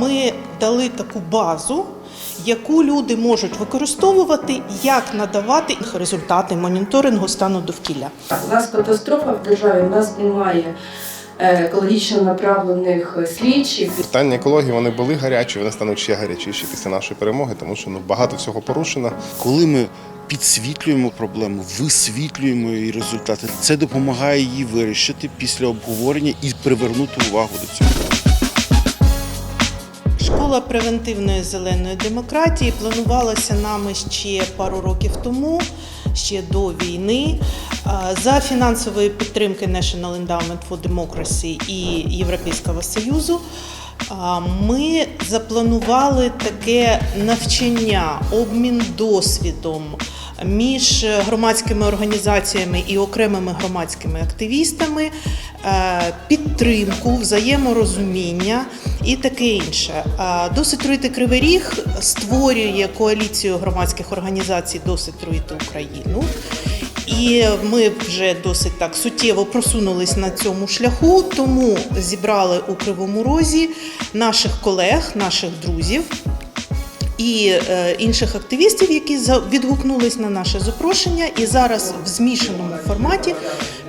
Ми дали таку базу, яку люди можуть використовувати, як надавати результати моніторингу стану довкілля. У нас катастрофа в державі, у нас немає е, екологічно направлених слідчих. Питання екології вони були гарячі, вони стануть ще гарячіші після нашої перемоги, тому що ну багато всього порушено. Коли ми підсвітлюємо проблему, висвітлюємо її результати, це допомагає її вирішити після обговорення і привернути увагу до цього. Школа превентивної зеленої демократії планувалася нами ще пару років тому, ще до війни. За фінансової підтримки National Endowment for Democracy і Європейського Союзу ми запланували таке навчання, обмін досвідом між громадськими організаціями і окремими громадськими активістами, е, підтримку, взаєморозуміння і таке інше. Досить руйти Кривий Ріг створює коаліцію громадських організацій Досить руйти Україну. І ми вже досить так суттєво просунулись на цьому шляху, тому зібрали у Кривому Розі наших колег, наших друзів і е, інших активістів, які відгукнулись на наше запрошення, і зараз в змішаному форматі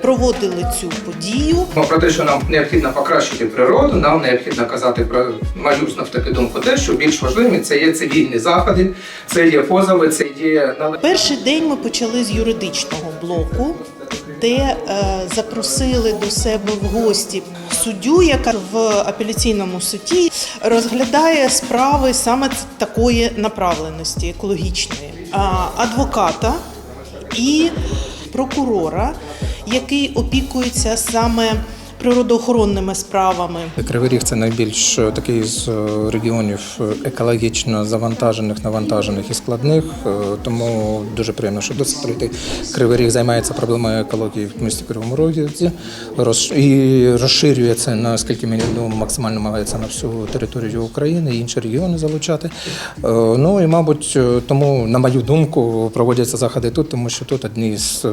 проводили цю подію. Ну, про те, що нам необхідно покращити природу, нам необхідно казати про мою знов таки думку, те, що більш важливі це є цивільні заходи, це є позови, це є. Перший день ми почали з юридичного блоку, де е, запросили до себе в гості суддю, яка в апеляційному суді розглядає справи саме такої направленості екологічної, адвоката і прокурора, який опікується саме природоохоронними справами. Кривий Ріг це найбільш е, такий з е, регіонів е, екологічно завантажених, навантажених і складних. Тому дуже приємно, що досить прийти. Кривий Ріг займається проблемою екології в місті Кривому Розі і розширює це наскільки мені відомо, максимально намагається на всю територію України і інші регіони залучати. Ну і мабуть, тому, на мою думку, проводяться заходи тут, тому що тут одні з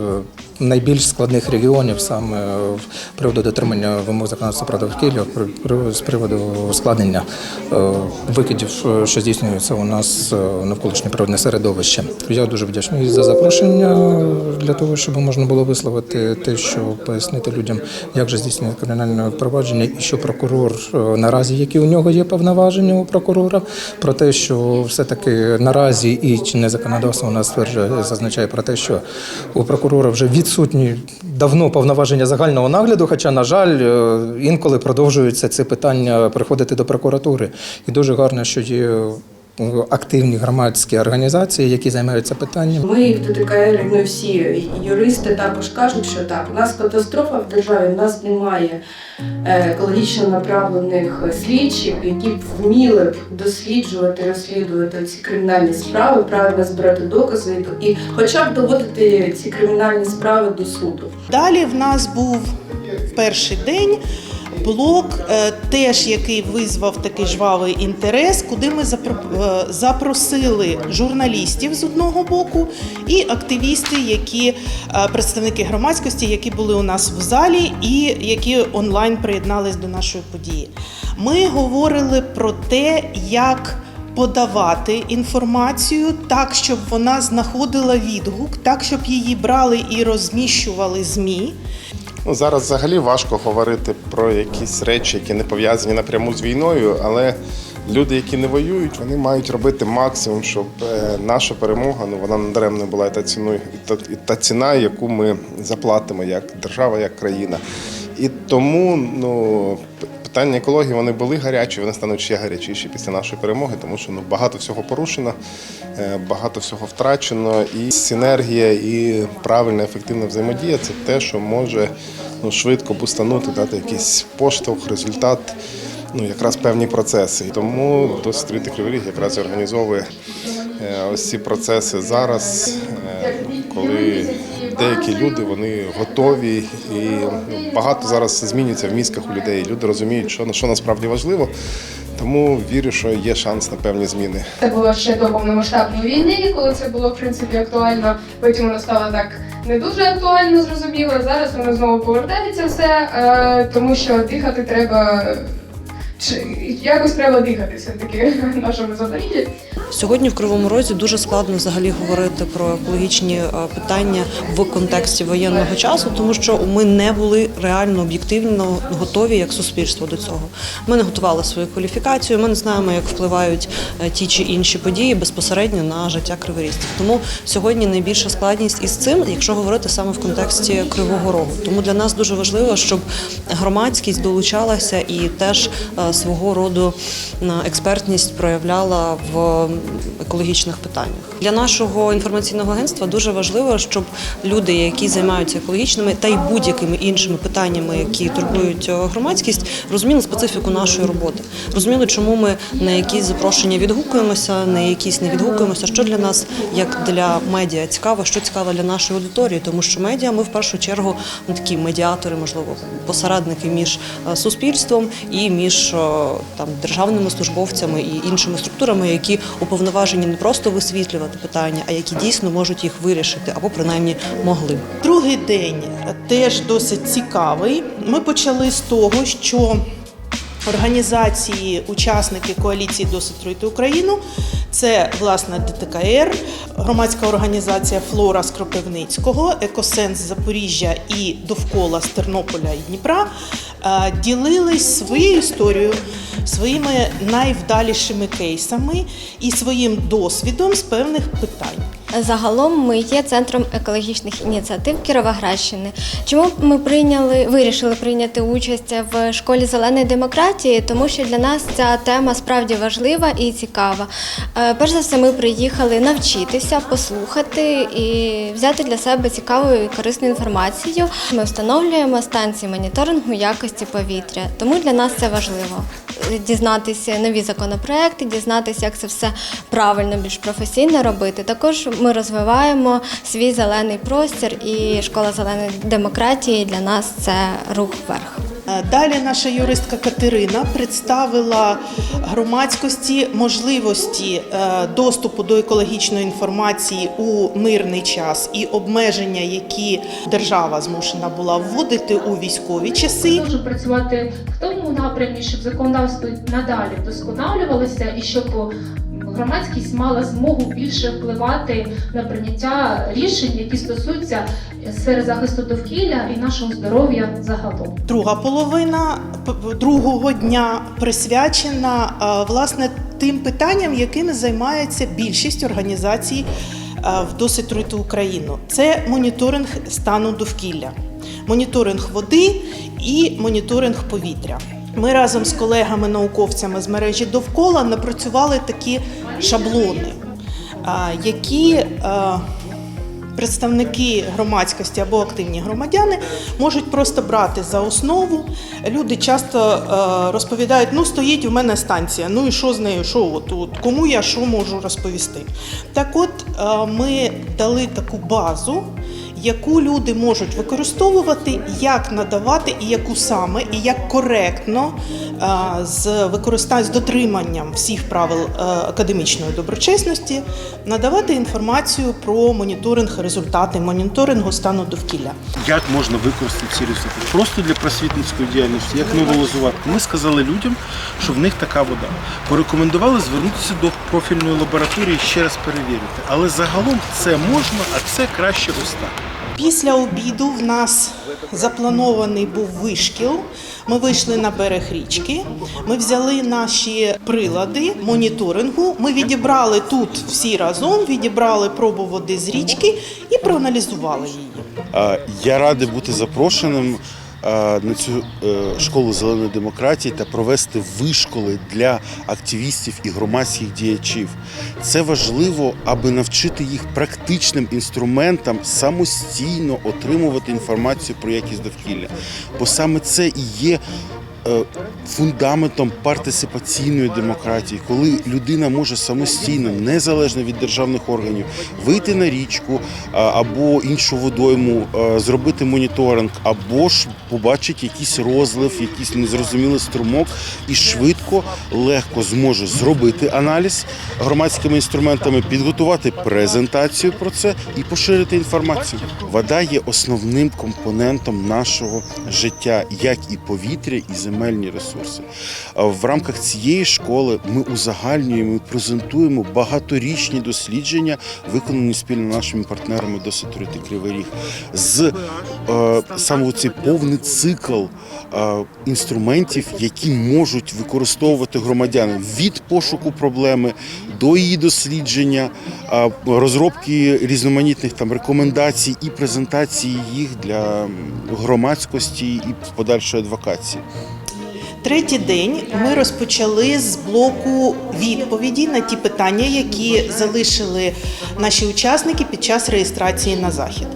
найбільш складних регіонів саме в приводу дотримання вимог законодавства про довкілля з приводу ускладнення е, викидів, що здійснюється у нас е, навколишнє природне середовище. Я дуже вдячний за запрошення для того, щоб можна було висловити те, що пояснити людям, як же здійснює кримінальне провадження, і що прокурор е, наразі, які у нього є повноваження у прокурора, про те, що все-таки наразі і чинне законодавство у нас стверджує, зазначає про те, що у прокурора вже відсутні давно повноваження загального нагляду, хоча, на жаль, е, інколи продовжується це питання приходити до прокуратури. І дуже гарно, що є активні громадські організації, які займаються питанням. Ми в ТТКР, ми всі юристи також кажуть, що так, у нас катастрофа в державі, у нас немає е, екологічно направлених слідчих, які б вміли б досліджувати, розслідувати ці кримінальні справи, правильно збирати докази і хоча б доводити ці кримінальні справи до суду. Далі в нас був перший день. Блок, е, теж який визвав такий жвавий інтерес, куди ми е, запросили журналістів з одного боку і активісти, які е, представники громадськості, які були у нас в залі і які онлайн приєднались до нашої події. Ми говорили про те, як подавати інформацію так, щоб вона знаходила відгук, так, щоб її брали і розміщували ЗМІ. Ну зараз взагалі важко говорити про якісь речі, які не пов'язані напряму з війною, але люди, які не воюють, вони мають робити максимум, щоб е, наша перемога ну вона надаремно була і та ціною, і та, ціна, яку ми заплатимо як держава, як країна. І тому ну питання екології вони були гарячі, вони стануть ще гарячіші після нашої перемоги, тому що ну багато всього порушено, е, багато всього втрачено, і синергія, і правильна ефективна взаємодія це те, що може ну, швидко бустанути, дати якийсь поштовх, результат. Ну, якраз певні процеси. Тому Трійти Кривий Ріг якраз і організовує е, ось ці процеси зараз, е, коли деякі люди вони готові, і багато зараз змінюється в мізках у людей. Люди розуміють, що, що насправді важливо. Тому вірю, що є шанс на певні зміни. Це було ще до повномасштабної війни, коли це було в принципі актуально. Потім воно стало так не дуже актуально, зрозуміло. Зараз воно знову повертається все, е, тому що дихати треба чи якось треба дихати все-таки в нашому Запоріжжі. Сьогодні в Кривому Розі дуже складно взагалі говорити про екологічні е, питання в контексті воєнного часу, тому що ми не були реально об'єктивно готові як суспільство до цього. Ми не готували свою кваліфікацію, ми не знаємо, як впливають е, ті чи інші події безпосередньо на життя криворізців. Тому сьогодні найбільша складність із цим, якщо говорити саме в контексті Кривого Рогу. Тому для нас дуже важливо, щоб громадськість долучалася і теж е, свого роду експертність проявляла в екологічних питаннях. Для нашого інформаційного агентства дуже важливо, щоб люди, які займаються екологічними та й будь-якими іншими питаннями, які турбують е, громадськість, розуміли специфіку нашої роботи, розуміли, чому ми на якісь запрошення відгукуємося, на якісь не відгукуємося. Що для нас, як для медіа, цікаво, що цікаво для нашої аудиторії, тому що медіа ми в першу чергу ну, такі медіатори, можливо, посередники між е, суспільством і між е, там державними службовцями і іншими структурами, які уповноважені не просто висвітлювати питання, а які дійсно можуть їх вирішити або принаймні могли. Другий день теж досить цікавий. Ми почали з того, що організації, учасники коаліції «Досить труїти Україну. Це власне ДТКР, громадська організація Флора з Кропивницького, Екосенс Запоріжжя і довкола з Тернополя і Дніпра ділились своєю історією, своїми найвдалішими кейсами і своїм досвідом з певних питань. Загалом ми є центром екологічних ініціатив Кіровоградщини. Чому ми прийняли, вирішили прийняти участь в школі зеленої демократії? Тому що для нас ця тема справді важлива і цікава. Е, Перш за все, ми приїхали навчитися, послухати і взяти для себе цікаву і корисну інформацію. Ми встановлюємо станції моніторингу якості повітря, тому для нас це важливо. Дізнатися нові законопроекти, дізнатися, як це все правильно, більш професійно робити. Також ми розвиваємо свій зелений простір, і школа зеленої демократії для нас це рух вверх. Е, Далі наша юристка Катерина представила громадськості можливості е, доступу до екологічної інформації у мирний час і обмеження, які держава змушена була вводити у військові часи. Можу працювати в тому напрямі, щоб законодавство надалі вдосконалювалося і щоб громадськість мала змогу більше впливати на прийняття рішень, які стосуються сфери захисту довкілля і нашого здоров'я загалом. Друга половина другого дня присвячена е, власне тим питанням, якими займається більшість організацій е, в досить труту Україну. Це моніторинг стану довкілля, моніторинг води і моніторинг повітря. Ми разом з колегами-науковцями з мережі довкола напрацювали такі шаблони, які представники громадськості або активні громадяни можуть просто брати за основу. Люди часто розповідають: ну стоїть у мене станція, ну і що з нею? Що от кому я що можу розповісти? Так от ми дали таку базу. Яку люди можуть використовувати, як надавати, і яку саме, і як коректно е, з використанням з дотриманням всіх правил е, академічної доброчесності надавати інформацію про моніторинг, результати моніторингу стану довкілля. Як можна використати ці результати? Просто для просвітницької діяльності, як новолозувати. Ми сказали людям, що в них така вода. Порекомендували звернутися до профільної лабораторії ще раз перевірити. Але загалом це можна, а це краще ось так. Після обіду в нас запланований був вишкіл. Ми вийшли на берег річки. Ми взяли наші прилади моніторингу. Ми відібрали тут всі разом, відібрали пробу води з річки і проаналізували її. Я радий бути запрошеним на цю е, школу зеленої демократії та провести вишколи для активістів і громадських діячів. Це важливо, аби навчити їх практичним інструментам самостійно отримувати інформацію про якість довкілля. Бо саме це і є. Е, Фундаментом партисипаційної демократії, коли людина може самостійно, незалежно від державних органів, вийти на річку або іншу водойму, зробити моніторинг, або ж побачить якийсь розлив, якийсь незрозумілий струмок, і швидко, легко зможе зробити аналіз громадськими інструментами, підготувати презентацію про це і поширити інформацію. Вода є основним компонентом нашого життя, як і повітря, і земля. Земельні ресурси. В рамках цієї школи ми узагальнюємо і презентуємо багаторічні дослідження, виконані спільно нашими партнерами до Сатурити Кривий Ріг, з е, саме цей повний цикл е, інструментів, які можуть використовувати громадяни від пошуку проблеми до її дослідження, е, розробки різноманітних там рекомендацій і презентації їх для громадськості і подальшої адвокації. Третій день ми розпочали з блоку відповіді на ті питання, які залишили наші учасники під час реєстрації на захід.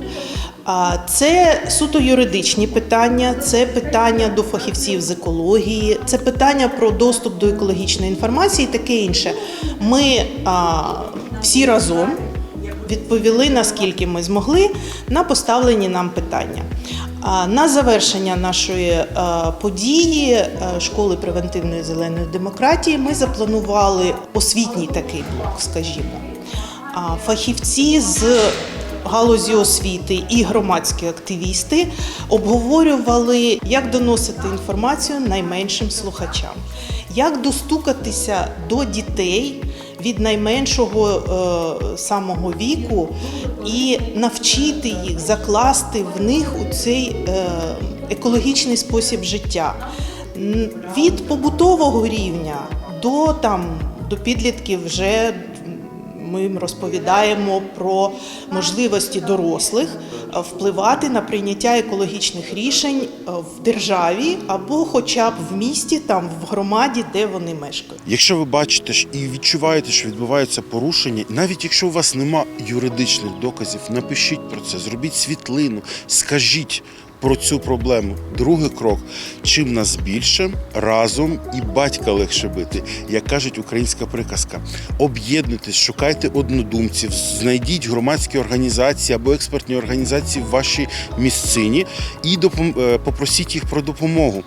Це суто юридичні питання, це питання до фахівців з екології, це питання про доступ до екологічної інформації і таке інше. Ми всі разом відповіли, наскільки ми змогли, на поставлені нам питання. На завершення нашої е, події е, школи превентивної зеленої демократії ми запланували освітній такий блок, скажімо. Фахівці з галузі освіти і громадські активісти обговорювали, як доносити інформацію найменшим слухачам, як достукатися до дітей від найменшого е, самого віку і навчити їх закласти в них у цей е, екологічний спосіб життя. Від побутового рівня до там до підлітків вже ми їм розповідаємо про можливості дорослих е, впливати на прийняття екологічних рішень е, в державі або хоча б в місті, там в громаді, де вони мешкають. Якщо ви бачите і відчуваєте, що відбувається порушення, навіть якщо у вас нема юридичних доказів, напишіть про це, зробіть світлину, скажіть про цю проблему. Другий крок: чим нас більше, разом і батька легше бити, як кажуть українська приказка. Об'єднуйтесь, шукайте однодумців, знайдіть громадські організації або експертні організації в вашій місцині і е, попросіть їх про допомогу.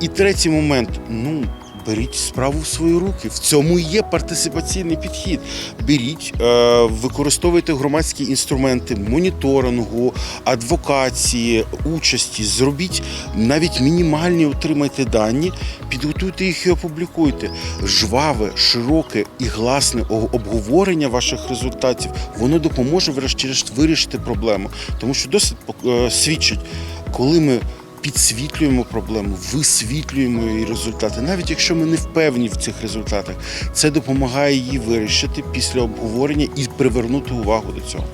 І третій момент ну. Беріть справу в свої руки. В цьому і є партисипаційний підхід. Беріть, е, використовуйте громадські інструменти моніторингу, адвокації, участі. Зробіть навіть мінімальні, отримайте дані, підготуйте їх і опублікуйте. Жваве, широке і гласне обговорення ваших результатів воно допоможе, врешті-решт, вирішити проблему. Тому що досить е, свідчить, коли ми підсвітлюємо проблему, висвітлюємо її результати, навіть якщо ми не впевнені в цих результатах, це допомагає її вирішити після обговорення і привернути увагу до цього.